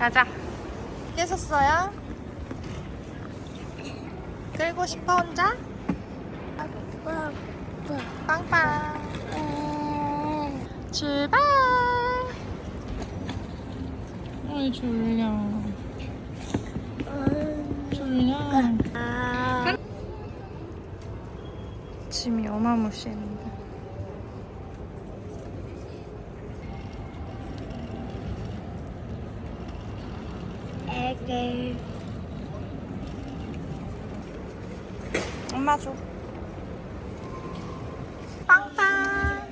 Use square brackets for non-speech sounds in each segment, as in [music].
가자. 깨셨어요? 끌고 싶어 혼자? 빵빵. 출발. 어이 졸려. 졸려. 짐이 어마무시했는데. 애기 엄마 줘. 빵빵.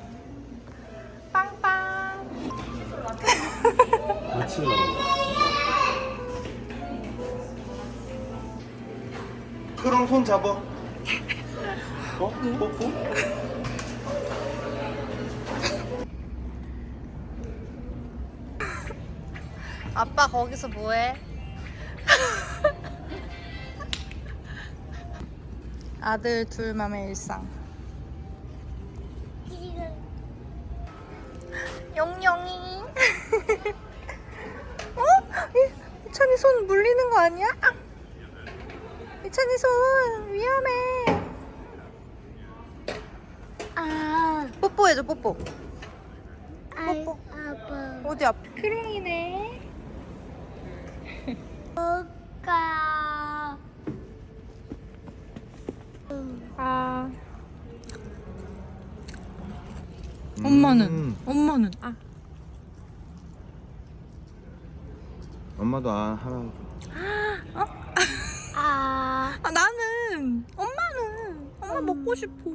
빵빵. 같이 나가. 그럼 손 잡아. 어? 뽀뽀? 아빠 거기서 뭐해? [laughs] 아들 둘맘의 일상. 용용이. [laughs] 어? 이- 이찬이 손 물리는 거 아니야? 아! 이찬이 손 위험해. 아 뽀뽀해줘 뽀뽀. 뽀뽀. 아빠 어디 앞? 크랭이네. 뭐가 아. 엄마는 음. 엄마는 아 엄마도 아, 하나. 아 [laughs] 아 나는 엄마는 엄마 음. 먹고 싶어.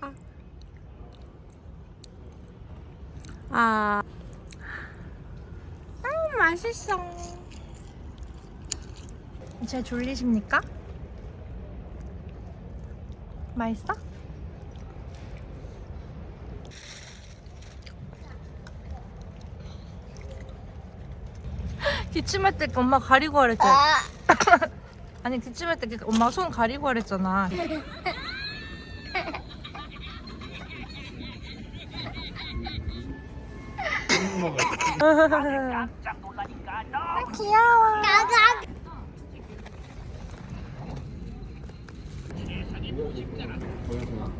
아. 아. 음 맛있어. 제 졸리십니까? 맛있어? [laughs] 기침할 때 엄마 가리고 하랬잖아. 아. [laughs] 아니 기침할 때 엄마 손 가리고 하랬잖아. 아, 귀여워. 가가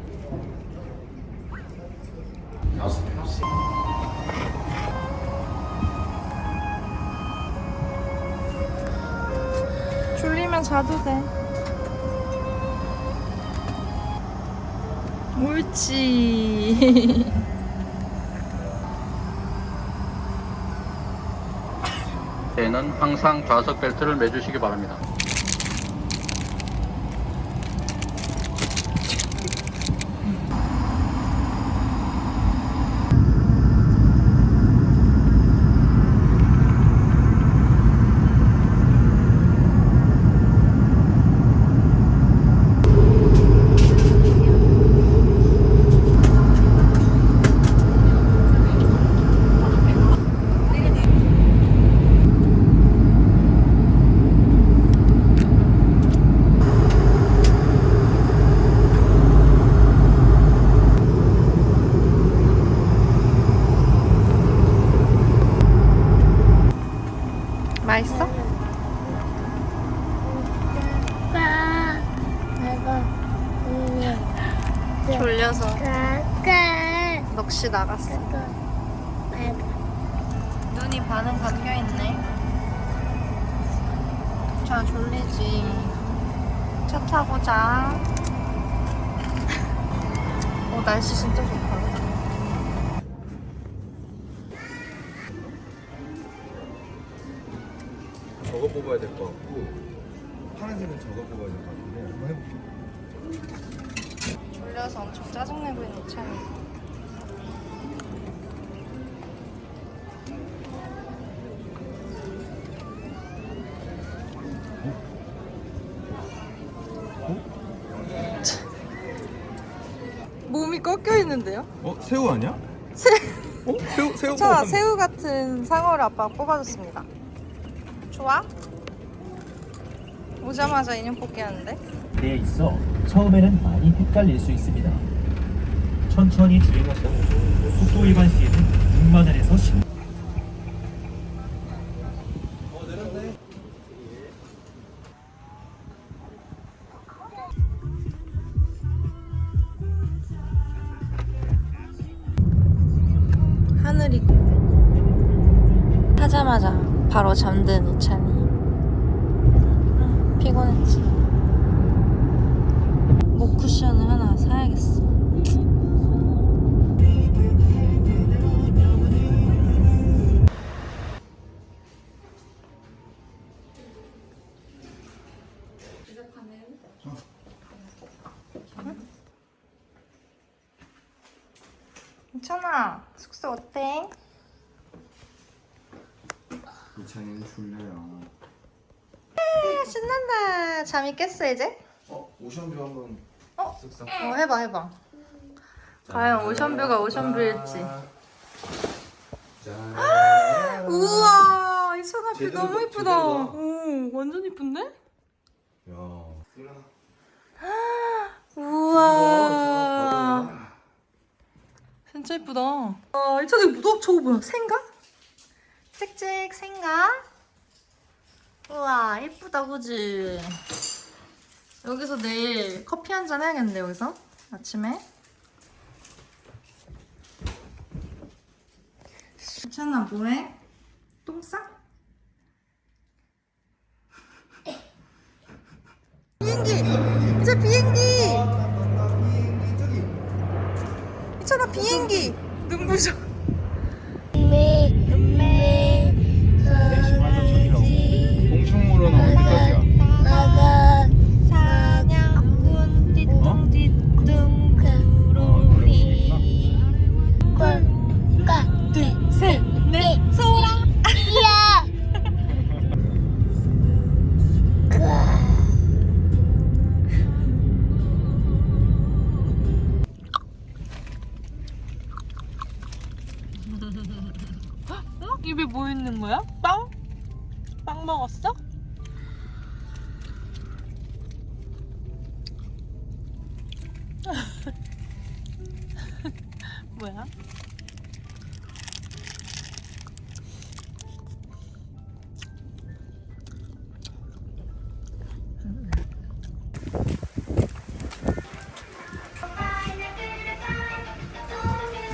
졸리면 자도 돼. 옳지. 때는 항상 좌석 벨트를 매주시기 바랍니다. 맛있어? 가 가가 응 졸려서 넋이 나갔어. 가가 눈이 반은 감겨 있네. 자 졸리지. 차 타고 자. 어 날씨 진짜 좋다. 저거 뽑아야 될 것 같고 파란색은 저거 뽑아야 될 것 같은데 한번 해볼게. 졸려서 엄청 짜증 내고 있는 차이. 있는데요? 어 새우 아니야? 새, 어 새우 [laughs] 새우 뽑았네. 새우 같은 상어를 아빠가 뽑아줬습니다. 좋아? 오자마자 인형 뽑기 하는데? 되어 있어 처음에는 많이 헷갈릴 수 있습니다. 천천히 주행하시고 속도 위반 시에는 6만 원에서 10만 어, 하늘이 하자마자 바로 잠든 이찬이. 아, 피곤했지. 목 쿠션을 하나 사야겠어 괜찮아 숙소 어때? 이찬이는 졸려요. 아, 신난다 잠이 깼어 이제? 어 오션뷰 한번 어? 쓱싹. 어 해봐 해봐 과연 오션뷰가 오션뷰일지 짠. 우와 이 소나비 제대로 너무 봐, 예쁘다 제대로 봐. 오 완전 예쁜데? 야. 우와 진짜 예쁘다 아 이찬이 무더 저거 뭐야 생가? 찍찍 생가? 우와 예쁘다 그지? 여기서 내일 커피 한 잔 해야겠는데 여기서 아침에 괜찮아 뭐해? 똥 싸? 비행기! 이제 비행기! 있잖아 비행기! 눈부셔 뭐 거야? 빵? 빵 먹었어? [laughs] 뭐야?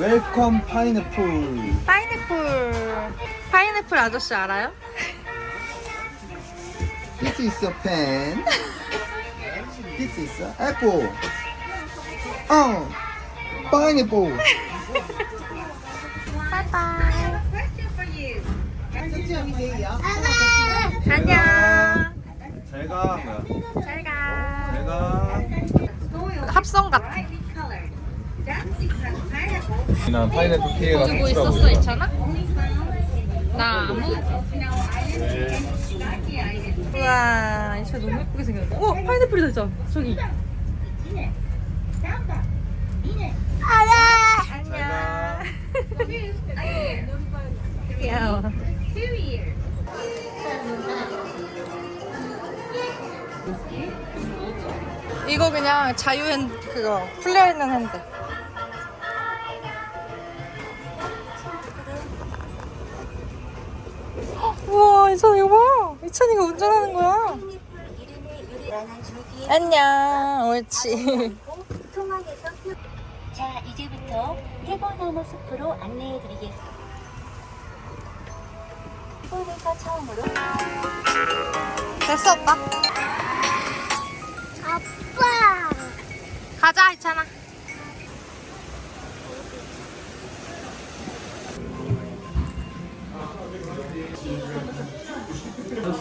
웰컴 파인애플. 파인애플 파인애플 아저씨 알아요? This is a pen. This is a apple. 어. 파인애플. 안녕 잘가 뭐야? 잘가 잘가. 합성 같아 난 파인애플 피해가 뭐 있었어 있잖아? 나무 우와 이차 너무 예쁘게 생겼다 어 파인애플이다 진짜 저기. 안녕. 귀여워 이거 그냥 자유핸드 그거. 풀려 있는 핸드 와 이찬이 이거 봐 이찬이가 운전하는 거야. 안녕 옳지. 자, 이제부터 태권나무 숲으로 안내해 드리겠습니다. 일본에서 처음으로 됐어 오빠? 아빠! 가자 이찬아 [laughs]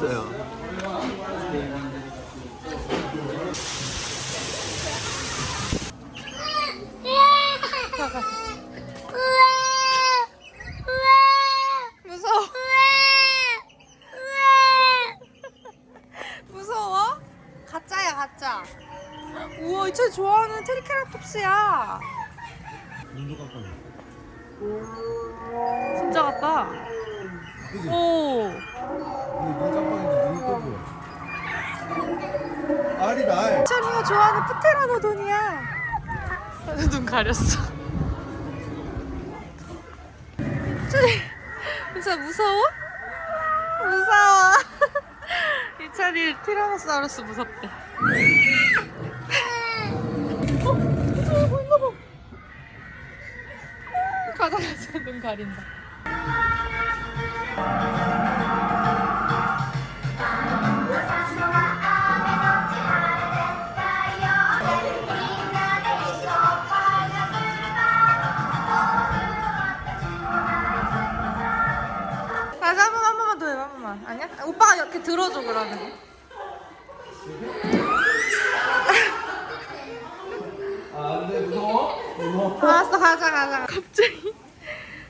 가짜 우와 이찬이 좋아하는 트리케라톱스야. 진짜 같다? 오 눈 깜빡이는데 눈이 또 보여. 알이다 알. 찬이가 좋아하는 프테라노돈이야. [laughs] 눈 가렸어. 찬이, [laughs] 진짜 무서워? 무서워. [laughs] 이찬이 티라노사우루스 무섭대. 어, 무서워 보인가 봐. 가자 가자 눈 가린다. 들어줘 그러면. 알았어 가자 가자 겁쟁이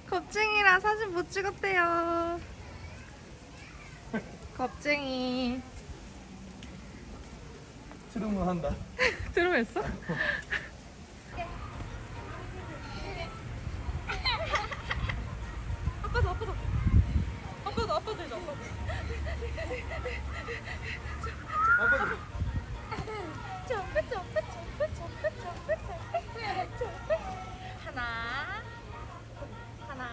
겁쟁이랑 사진 못 찍었대요 겁쟁이 트름을 한다. [laughs] 들어했어? 아빠도 아빠도 아빠도 아빠도 해줘 아빠도 점프 점프 점프 점프 점프 점프 점프 하나 하나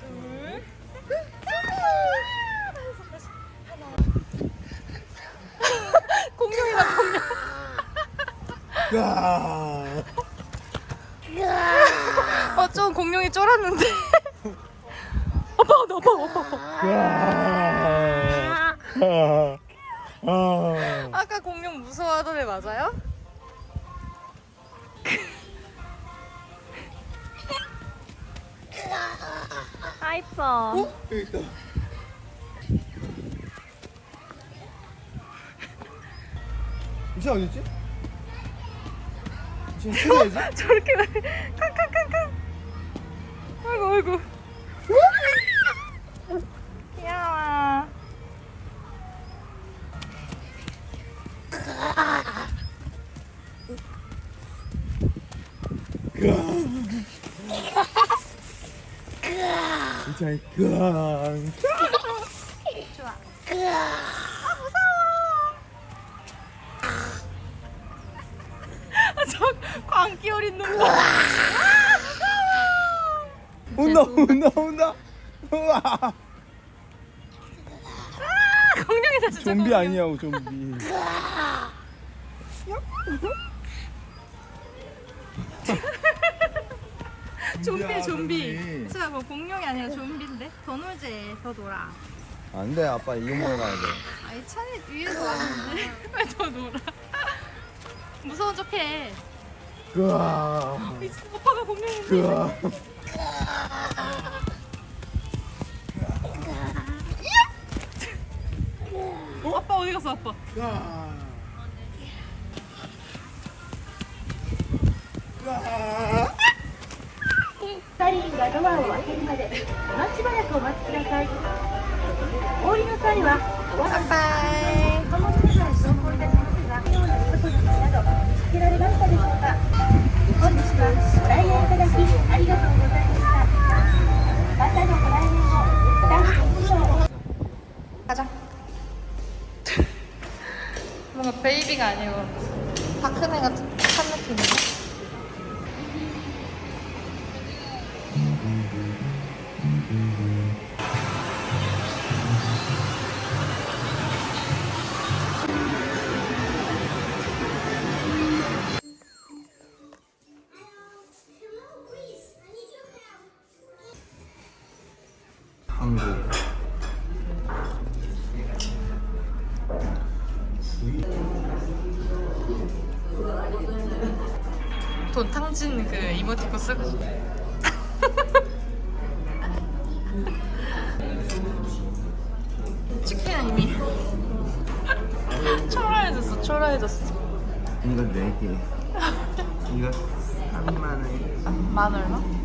둘 하나 공룡이다 공룡 어, 좀 공룡이 쫄았는데. [laughs] 아빠, 나 아빠, 아빠. 아까 공룡 무서워하던 애 맞아요? 아, 이뻐. 여기 있다. 이제 어딨지? 지금 찾아야지. [laughs] 저렇게 왜, 캉캉캉캉. 아이고, 아이고. 귀여워. 이제 그 광기 어린 눈 봐. 온다 온다 온다. 우와. 공룡이다, 진짜. 좀비 공룡. 아니냐고 좀비. [laughs] 좀비, 좀비. 진짜 뭐 공룡이 아니라 좀비인데? 더 놀지, 더 놀아. 안돼 아빠 이거 가야 돼. 아니 차에 위에서 왔는데 왜 더 놀아? [laughs] 무서운 척해. 그아. 이 오빠가 공룡인데. 그아. 어? 아빠 어디 갔어 아빠? 그아. 그아. 係員がドアを開けるまで今しばらくお待ちくださいお降りの際はお渡し 가자. 뭔가 베이비가 아니고 다크네 같은 한 느낌이네. 돈 탕진 그 이모티콘 쓰고 싶어. 치킨은 이미 초라해졌어 초라해졌어 이거 네 개. 이거 3만 원. 만 얼마?